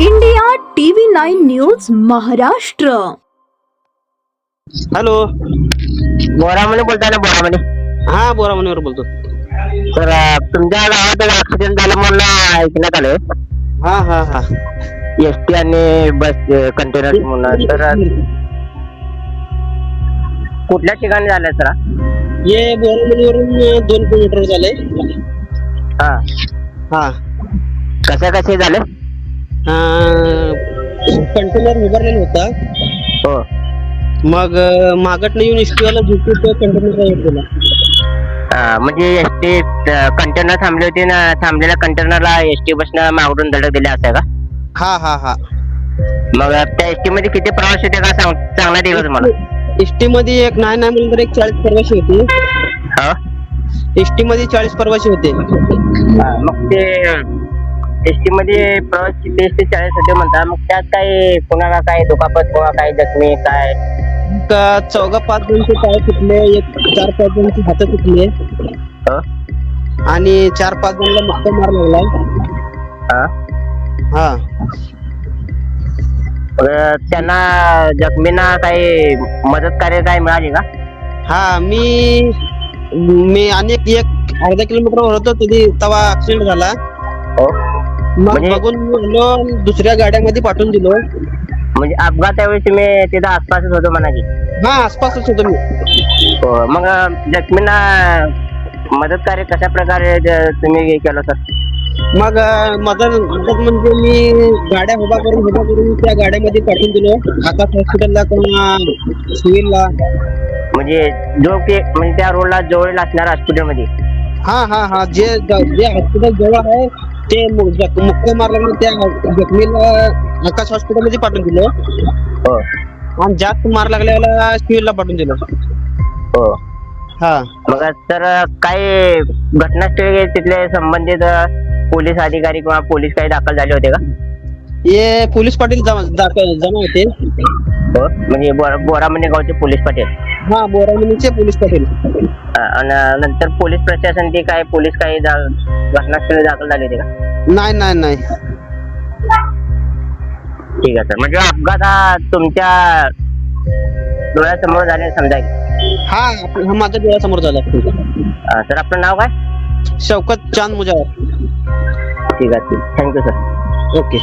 India TV nine news Maharashtra hello बोरामध्ये बोलताय ना बोरामध्ये हा बोरा म्हणून बोलतो. तर अं, तुमच्या गावात ऍक्सिडेंट झालं म्हणून ऐकण्यात आलं हा हा हा. एस टी आणि बस कंटेनर म्हणून. तर कुठल्या ठिकाणी झालं सर ये बोरामणीवरून दोन किलोमीटर झाले हा. हा. कशा कसे झाले? कंटेनर उभारलेला होता. हो. मग मागटनं येऊन इस्टीवाला झुकून तो कंटेनर दिला म्हणजे एस टी कंटेनर थांबले होते ना थांबलेल्या कंटेनरला एस टी बसनं मागून धडक दिले असं का? हा हा हा. मग त्या एस टी मध्ये किती प्रवास होते का? सांग चांगला दिवस तुम्हाला. एसटी मध्ये एक नाही नाही म्हणलं तर एक चाळीस प्रवासी होते. हा? एसटी मध्ये चाळीस प्रवासी होते. हा, मग ते एस टी मध्ये प्रवास तीस ते चाळीस होते म्हणता. मग त्यात काही कोणाला काय दुखापत किंवा काय जखमी काय? का चौघा पाच जणचे पाय फुटले एक चार पाच जणचे हात फुटले. हो? आणि चार पाच जणांना मुक्का मार लागला. हा? हा. त्यांना जखमींना काही मदत कार्य काय मिळाली का? हा मी मी अनेक एक अर्धा किलोमीटर होतो तरी तेव्हा ऍक्सिडेंट झाला. हो? मग म्हणजे- बघून मी आलो दुसऱ्या गाड्यामध्ये पाठवून दिलो. म्हणजे अपघात त्यावेळी तुम्ही तिथं आसपासच होतो म्हणा की? हा आसपासच होतो मी. हो मग अं, जखमींना मदत कार्य कशा प्रकारे ज- तुम्ही केलं सर? मग अं, मदत मदत म्हणजे मी गाड्या उभा करून उभा करून त्या गाड्यामध्ये पाठवून दिलो. आकाश हॉस्पिटलला किंवा सिव्हिलला. म्हणजे जो की म्हणजे त्या रोडला जवळ असणार हॉस्पिटलमध्ये हा हा हा. जे जे हॉस्पिटल जवळ आहे ते मु- जख- मुक्का मारला म्हणून त्या जखमीला आकाश हॉस्पिटलमध्ये पाठवून दिलो. हो. आणि जास्त मार लागल्याला सिव्हिलला पाठवून दिलो. हो. हा. मग तर काही घटनास्थळी तिथले संबंधित पोलीस अधिकारी किंवा पोलीस काही दाखल झाले होते का? हे पोलीस पाटील जमा होते. हो म्हणजे बोरा बोरामणी गावचे पोलीस पाटील? हा बोरामणीचे पोलीस पाटील. आणि नंतर पोलीस प्रशासन ते काय पोलीस काही दा- घटनास्थळी दाखल झाले होते का? नाही नाही नाही. ठीक आहे सर म्हणजे अपघात हा तुमच्या डोळ्यासमोर झाले समजा की? हा हा माझ्या डोळ्यासमोर झाला. अं, सर आपलं नाव काय? शौकत चांद मुजावर. ठीक आहे ठीक थँक्यू सर. ओके.